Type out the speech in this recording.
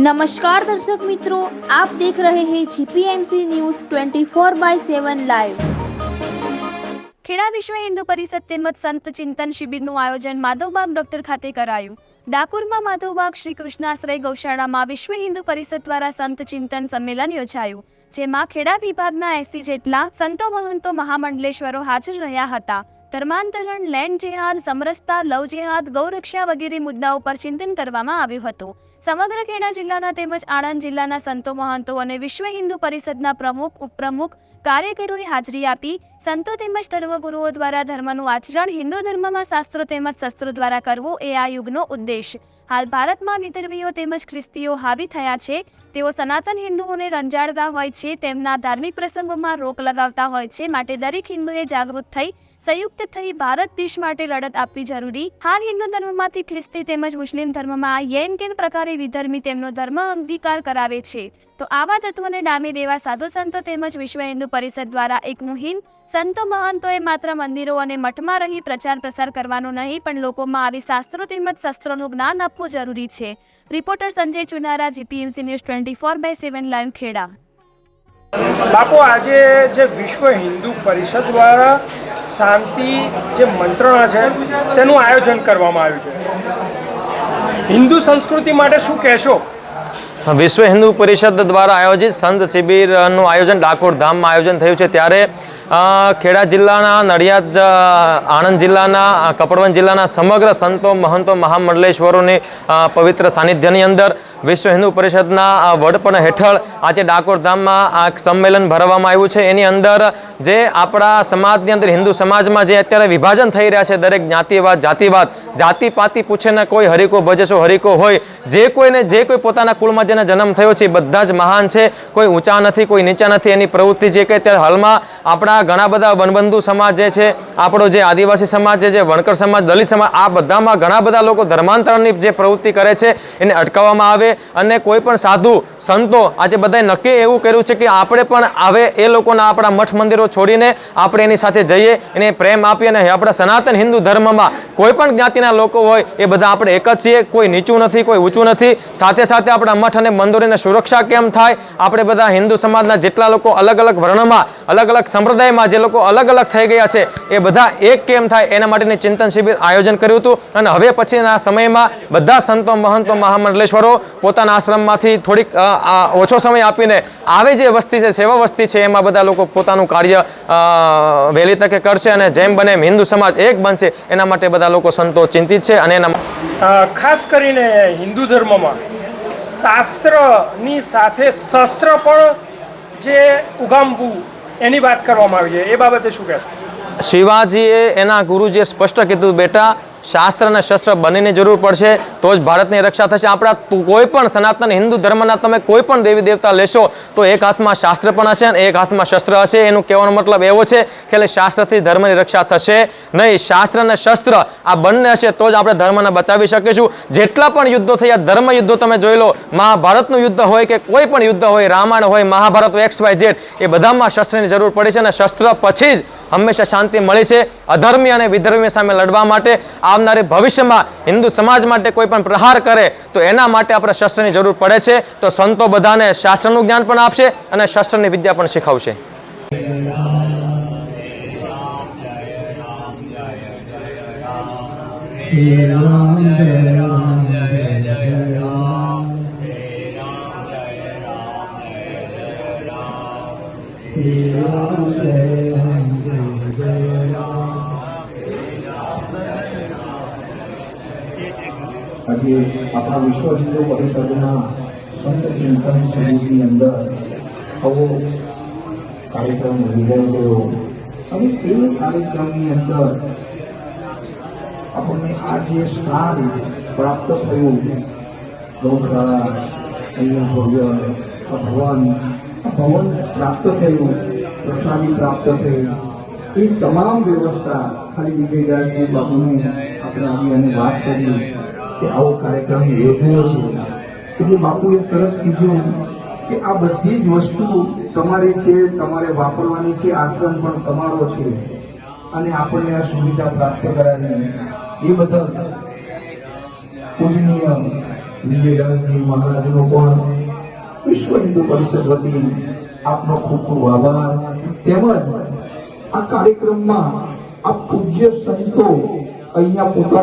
નમસ્કાર દર્શક મિત્રો આપ દેખ રહે હે GPMC news 24 by 7 live Kheda Vishwa Hindu Parishad તેમજ સંત ચિંતન શિબિરનું આયોજન માધવબાગ ડોક્ટર ખાતે કરાયું. ડાકોરમાં માધવબાગ શ્રી કૃષ્ણાશ્રય ગૌશાળામાં વિશ્વ હિન્દુ પરિષદ દ્વારા સંત ચિંતન સંમેલન યોજાયું, જેમાં ખેડા વિભાગના એસી જેટલા સંતો મહંતો મહામંડલેશ્વરો હાજર રહ્યા હતા. ધર્માંતરણ, લેન્ડ જેહાદ, સમરસતા, લવ જેહાદ, ગૌરક્ષા વગેરે મુદ્દાઓ પર ચિંતન કરવામાં આવ્યું હતું. સમગ્ર ખેડા જિલ્લાના તેમજ આણંદ જિલ્લાના સંતો, મહંતો અને વિશ્વ હિન્દુ પરિષદના પ્રમુખ, ઉપપ્રમુખ, કાર્યકરોએ હાજરી આપી. સંતો તેમજ ધર્મગુરુઓ દ્વારા ધર્મનું આચરણ હિન્દુ ધર્મમાં શાસ્ત્રો તેમજ શસ્ત્રો દ્વારા કરવું એ આ યુગનો ઉદ્દેશ. હાલ ભારતમાં વિધર્મીઓ તેમજ ખ્રિસ્તીઓ હાવી થયા છે. તેઓ સનાતન હિન્દુઓને રંજાડતા હોય છે, તેમના ધાર્મિક પ્રસંગોમાં રોક લગાવતા હોય છે માટે દરેક હિન્દુએ જાગૃત થઈ, સંયુક્ત થઈ ભારત દેશ માટે લડત આપવી જરૂરી. હાલ હિન્દુ ધર્મમાંથી ખ્રિસ્તી તેમજ મુસ્લિમ ધર્મમાં યેન કેન પ્રકારે વિધર્મી તેમનો ધર્મ અંગીકાર કરાવે છે. તો આવા તત્વોને ડામી દેવા સાધુ સંતો તેમજ વિશ્વ હિન્દુ પરિષદ દ્વારા એક મુહિમ સંતો મહંતોએ માત્ર મંદિરો અને મઠમાં રહી પ્રચાર પ્રસાર કરવાનો નહીં, પણ લોકોમાં આવી શાસ્ત્રો તેમજ શસ્ત્રોનું જ્ઞાન આપવું જરૂરી છે. Reporter Sanjay Chunara, GPMC news twenty four by seven live Kheda. બાપુ આજે જે વિશ્વ હિન્દુ પરિષદ દ્વારા શાંતિ જે મંત્રણા છે તેનું આયોજન કરવામાં આવ્યું છે. હિન્દુ સંસ્કૃતિ માટે શું કહેશો? વિશ્વ હિન્દુ પરિષદ દ્વારા આયોજિત સંત શિબિરનું આયોજન ડાકોર ધામમાં આયોજન થયું છે. ત્યારે ખેડા જિલ્લાના નડિયાદ આણંદ જિલ્લાના કપડવન જિલ્લાના સમગ્ર સંતો, મહંતો, મહામંડલેશ્વરોની પવિત્ર સાનિધ્યની અંદર વિશ્વ હિન્દુ પરિષદના વડપણ હેઠળ આજે ડાકોર ધામમાં આ સંમેલન ભરવામાં આવ્યું છે. એની અંદર જે આપણા સમાજની અંદર હિન્દુ સમાજમાં જે અત્યારે વિભાજન થઈ રહ્યા છે, દરેક જ્ઞાતિવાદ, જાતિવાદ જાતિ પાતિ પૂછે ને કોઈ હરિકો ભજશો હરિકો હોય, જે કોઈને જે કોઈ પોતાના કુળમાં જેને જન્મ થયો છે બધા જ મહાન છે. કોઈ ઊંચા નથી, કોઈ નીચા નથી. એની પ્રવૃત્તિ જે કે અત્યારે હાલમાં આપણા ઘણા બધા વનબંધુ સમાજ જે છે, આપણો જે આદિવાસી સમાજ જે વણકર સમાજ, દલિત સમાજ, આ બધામાં ઘણા બધા લોકો ધર્માંતરણની જે પ્રવૃત્તિ કરે છે, એને અટકાવવામાં આવે અને કોઈ પણ સાધુ, સંતો આજે બધાએ નક્કી એવું કર્યું છે કે આપણે પણ આવે એ લોકોના આપણા મઠ મંદિરો છોડીને આપણે એની સાથે જઈએ, એને પ્રેમ આપીએ અને આપણા સનાતન હિન્દુ ધર્મમાં કોઈ પણ જ્ઞાતિના લોકો હોય, એ બધા આપણે એક જ છીએ, કોઈ નીચું નથી, કોઈ ઊંચું નથી. સાથે સાથે આપણા મઠ અને મંદિરોની સુરક્ષા કેમ થાય? આપણે બધા હિન્દુ સમાજના જેટલા લોકો અલગ અલગ વર્ણમાં અલગ અલગ સંપ્રદાયમાં જે લોકો અલગ અલગ થઈ ગયા છે, એ બધા એક કેમ થાય એના માટેની ચિંતન શિબિર આયોજન કર્યું હતું. અને હવે પછીના સમયમાં બધા સંતો, મહંતો, મહામંડલેશ્વરો પોતાના આશ્રમમાંથી થોડીક ઓછો સમય આપીને આવી જે વસ્તી છે, સેવા વસ્તી છે, એમાં બધા લોકો પોતાનું કાર્ય વહેલી તકે કરશે અને જેમ બને હિન્દુ સમાજ એક બનશે, એના માટે બધા લોકો સંતો ચિંતિત છે અને એના ખાસ કરીને હિન્દુ ધર્મમાં શાસ્ત્રની સાથે શસ્ત્ર પણ જે ઉગામવું એની વાત કરવામાં આવી છે. એ બાબતે શું કહેશો? શિવાજીએ એના ગુરુજીએ સ્પષ્ટ કીધું, બેટા શાસ્ત્ર અને શસ્ત્ર બંનેની જરૂર પડશે. તો જ ભારતની રક્ષા થશે. આપણા કોઈ પણ સનાતન હિન્દુ ધર્મના તમે કોઈ પણ દેવી દેવતા લેશો, તો એક હાથમાં શાસ્ત્ર પણ હશે અને એક હાથમાં શસ્ત્ર હશે. એનું કહેવાનો મતલબ એવો છે કે એટલે શાસ્ત્રથી ધર્મની રક્ષા થશે નહીં. શાસ્ત્ર અને શસ્ત્ર આ બંને હશે તો જ આપણે ધર્મને બચાવી શકીશું. જેટલા પણ યુદ્ધો થયા, ધર્મ યુદ્ધો તમે જોઈ લો, મહાભારતનું યુદ્ધ હોય કે કોઈ પણ યુદ્ધ હોય, રામાયણ હોય, મહાભારત, એક્સ વાય ઝેડ, એ બધામાં શસ્ત્રની જરૂર પડી છે અને શસ્ત્ર પછી જ હંમેશા શાંતિ મળી છે અધર્મી અને વિધર્મી સામે લડવા માટે આવનારી ભવિષ્યમાં હિન્દુ સમાજ માટે કોઈ પણ પ્રહાર કરે તો એના માટે આપણે શસ્ત્રની જરૂર પડે છે તો સંતો બધાને શાસ્ત્રનું જ્ઞાન પણ આપશે અને શસ્ત્રની વિદ્યા પણ શીખવશે Shri Ram Jai Ram Jai Jai Ram આજે આપણા વિશ્વ હિન્દુ પરિષદના સંત ચિંતન સમિતિની અંદર આવો કાર્યક્રમ યોજાઈ ગયો અને તે કાર્યક્રમની અંદર આપણને આ જે સ્થાન પ્રાપ્ત થયું, ગૌશાળા, અહીંયા ભવ્ય આ ભવન પ્રાપ્ત થયું પ્રસાદી પ્રાપ્ત થઈ એ તમામ વ્યવસ્થા ખાલી વિજયદાસજી બાબુને આપણે આવી વાત કરી કે આવો કાર્યક્રમ યોજાયો છે. એટલે બાપુએ તરત કીધું કે આ બધી જ વસ્તુ તમારી છે, તમારે વાપરવાની છે, આશ્રમ પણ તમારો છે. અને આપણને આ સુવિધા પ્રાપ્ત કરાવી. એ બદલ પૂજનીય વિજયદાસજી મહારાજનો પણ વિશ્વ હિન્દુ પરિષદ વતી આપનો ખૂબ ખૂબ આભાર. તેમજ આ કાર્યક્રમમાં આ પૂજ્ય સંતો અહીંયા પોતાના